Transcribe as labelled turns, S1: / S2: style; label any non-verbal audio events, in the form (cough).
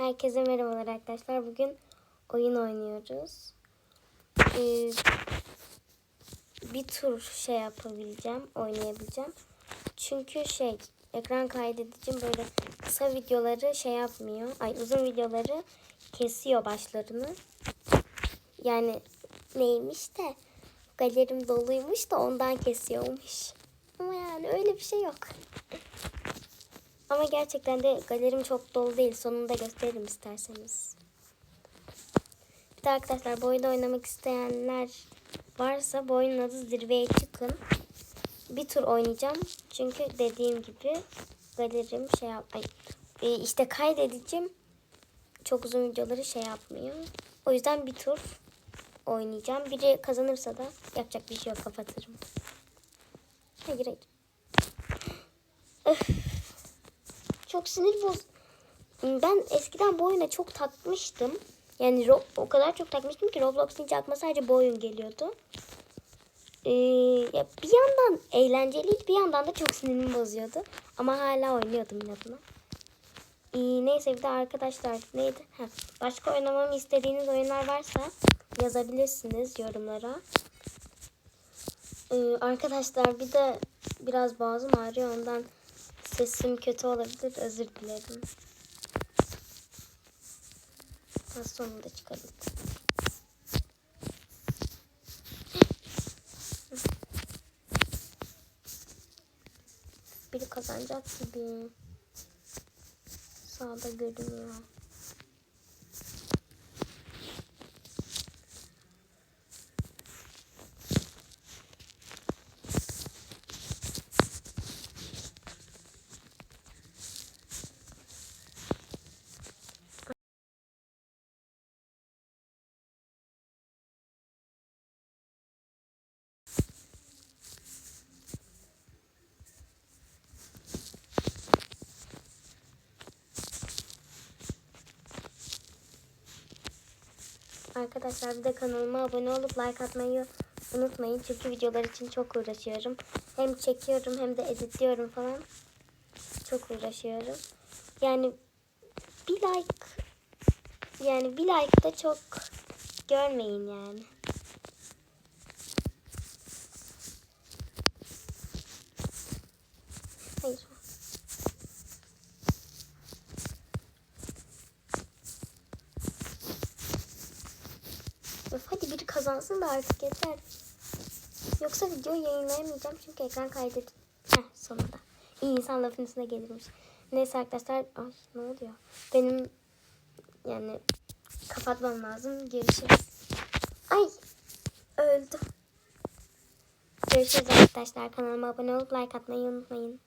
S1: Herkese merhabalar arkadaşlar. Bugün oyun oynuyoruz. Ee, bir tur şey yapabileceğim, oynayabileceğim. Çünkü şey, ekran kaydedicim böyle kısa videoları şey yapmıyor. Ay uzun videoları kesiyor başlarını. Yani neymiş de galerim doluymuş da ondan kesiyormuş. Ama yani öyle bir şey yok. (laughs) Ama gerçekten de galerim çok dolu değil. Sonunda gösteririm isterseniz. Bir de arkadaşlar bu oyunda oynamak isteyenler varsa bu oyunun adı Zirveye Çıkın. Bir tur oynayacağım. Çünkü dediğim gibi galerim şey yap... Ay, e, işte kaydedicim çok uzun videoları şey yapmıyor. O yüzden bir tur oynayacağım. Biri kazanırsa da yapacak bir şey yok kapatırım. Hayır hayır. Öf. Çok sinir boz. Ben eskiden bu oyuna çok takmıştım. Yani o kadar çok takmıştım ki Roblox deyince aklıma sadece bu oyun geliyordu. Ee, ya bir yandan eğlenceliydi bir yandan da çok sinirimi bozuyordu. Ama hala oynuyordum inadına. Ee, neyse bir de arkadaşlar neydi? Heh, başka oynamamı istediğiniz oyunlar varsa yazabilirsiniz yorumlara. Ee, arkadaşlar bir de biraz boğazım ağrıyor ondan sesim kötü olabilir özür dilerim. Ha, sonunda çıkardım. Biri kazanacak gibi. Sağda görünüyor. Arkadaşlar bir de kanalıma abone olup like atmayı unutmayın. Çünkü videolar için çok uğraşıyorum. Hem çekiyorum hem de editliyorum falan. Çok uğraşıyorum. Yani bir like yani bir like da çok görmeyin yani. Hayır. Öf, hadi biri kazansın da artık yeter. Yoksa videoyu yayınlayamayacağım çünkü ekran kaydet. Heh sonunda. İyi insan lafın üstüne gelirmiş. Neyse arkadaşlar. Ay ne oluyor? Benim yani kapatmam lazım. Görüşürüz. Ay öldüm. Görüşürüz arkadaşlar. Kanalıma abone olup like atmayı unutmayın.